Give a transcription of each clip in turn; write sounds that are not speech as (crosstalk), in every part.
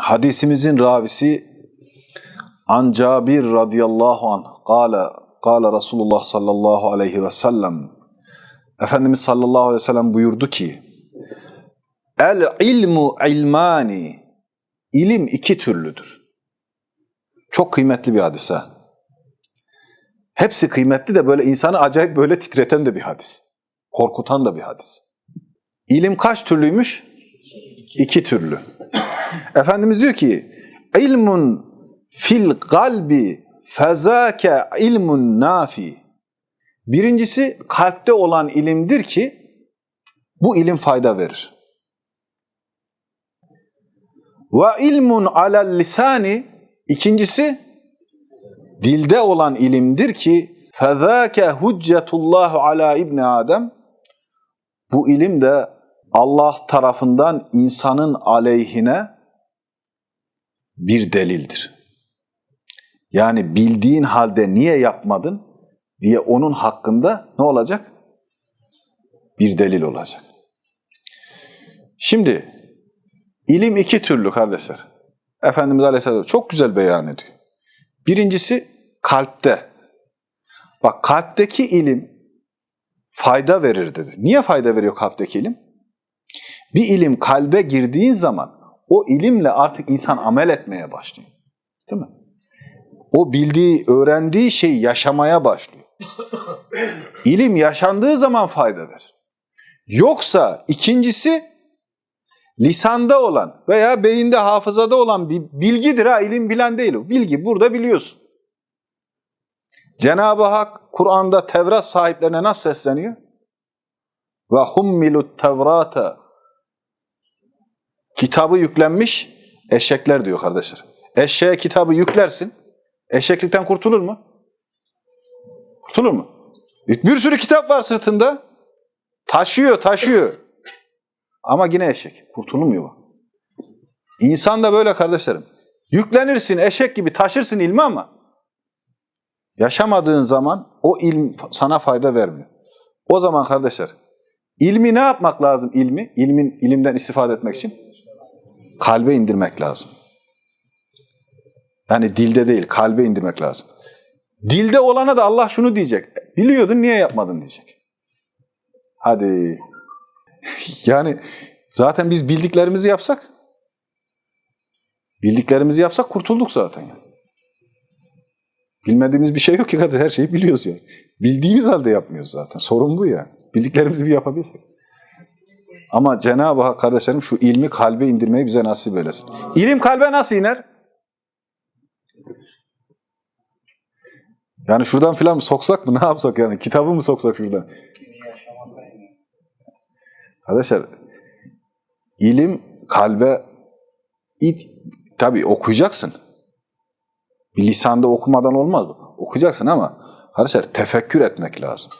Hadisimizin ravisi An Cabir radıyallahu anh kâle, kâle Resulullah sallallahu aleyhi ve sellem Efendimiz sallallahu aleyhi ve sellem buyurdu ki El ilmu ilmani İlim iki türlüdür. Çok kıymetli bir hadis ha. Hepsi kıymetli de böyle insanı acayip böyle titreten de bir hadis. Korkutan da bir hadis. İlim kaç türlüymüş? İki türlü. Efendimiz diyor ki ilmun fil kalbi fezake ilmun nafi. Birincisi kalpte olan ilimdir ki bu ilim fayda verir. Ve ilmun alel lisani ikincisi dilde olan ilimdir ki fezake huccetullahu ala ibni Adem bu ilim de Allah tarafından insanın aleyhine bir delildir. Yani bildiğin halde niye yapmadın diye onun hakkında ne olacak? Bir delil olacak. Şimdi ilim iki türlü kardeşler. Efendimiz Aleyhisselam çok güzel beyan ediyor. Birincisi kalpte. Bak kalpteki ilim fayda verir dedi. Niye fayda veriyor kalpteki ilim? Bir ilim kalbe girdiğin zaman o ilimle artık insan amel etmeye başlıyor. Değil mi? O bildiği, öğrendiği şeyi yaşamaya başlıyor. (coughs) İlim yaşandığı zaman fayda verir. Yoksa ikincisi lisanda olan veya beyinde hafızada olan bir bilgidir ha ilim bilen değil o. Bilgi burada biliyorsun. Cenab-ı Hak Kur'an'da Tevrat sahiplerine nasıl sesleniyor? Ve hummilut tevrata Kitabı yüklenmiş eşekler diyor kardeşler. Eşeğe kitabı yüklersin. Eşeklikten kurtulur mu? Kurtulur mu? Bir sürü kitap var sırtında. Taşıyor, taşıyor. Ama yine eşek. Kurtulmuyor. İnsan da böyle kardeşlerim. Yüklenirsin, eşek gibi taşırsın ilmi ama yaşamadığın zaman o ilm sana fayda vermiyor. O zaman kardeşler, ilmi ne yapmak lazım ilmi? İlmin, ilimden istifade etmek için? Kalbe indirmek lazım. Yani dilde değil, kalbe indirmek lazım. Dilde olana da Allah şunu diyecek. Biliyordun, niye yapmadın diyecek. Hadi. (laughs) yani zaten biz bildiklerimizi yapsak, bildiklerimizi yapsak kurtulduk zaten. Yani. Bilmediğimiz bir şey yok ki kadar her şeyi biliyoruz yani. Bildiğimiz halde yapmıyoruz zaten. Sorun bu ya. Bildiklerimizi bir yapabilsek. Ama Cenab-ı Hak kardeşlerim şu ilmi kalbe indirmeyi bize nasip eylesin. İlim kalbe nasıl iner? Yani şuradan filan soksak mı? Ne yapsak yani? Kitabı mı soksak şuradan? Arkadaşlar ilim kalbe it, tabii okuyacaksın. Bir lisanda okumadan olmaz. Okuyacaksın ama arkadaşlar tefekkür etmek lazım.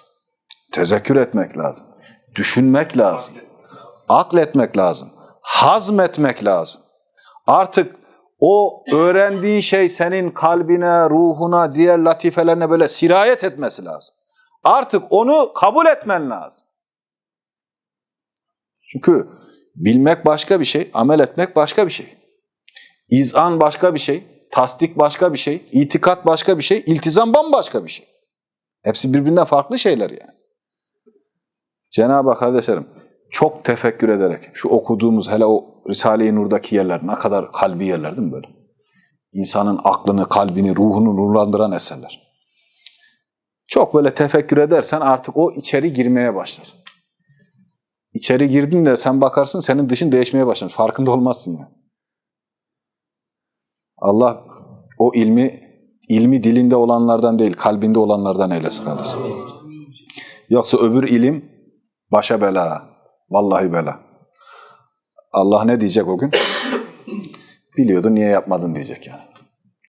Tezekkür etmek lazım. Düşünmek lazım. Akletmek lazım. Hazmetmek lazım. Artık o öğrendiğin şey senin kalbine, ruhuna, diğer latifelerine böyle sirayet etmesi lazım. Artık onu kabul etmen lazım. Çünkü bilmek başka bir şey, amel etmek başka bir şey. İzan başka bir şey, tasdik başka bir şey, itikat başka bir şey, iltizam bambaşka bir şey. Hepsi birbirinden farklı şeyler yani. Cenab-ı Hak kardeşlerim çok tefekkür ederek şu okuduğumuz hele o Risale-i Nur'daki yerler ne kadar kalbi yerler değil mi böyle? İnsanın aklını, kalbini, ruhunu nurlandıran eserler. Çok böyle tefekkür edersen artık o içeri girmeye başlar. İçeri girdin de sen bakarsın senin dışın değişmeye başlar. Farkında olmazsın ya. Allah o ilmi ilmi dilinde olanlardan değil, kalbinde olanlardan eylesin kardeşim. Yoksa öbür ilim başa bela. Vallahi bela. Allah ne diyecek o gün? (coughs) Biliyordun niye yapmadın diyecek yani.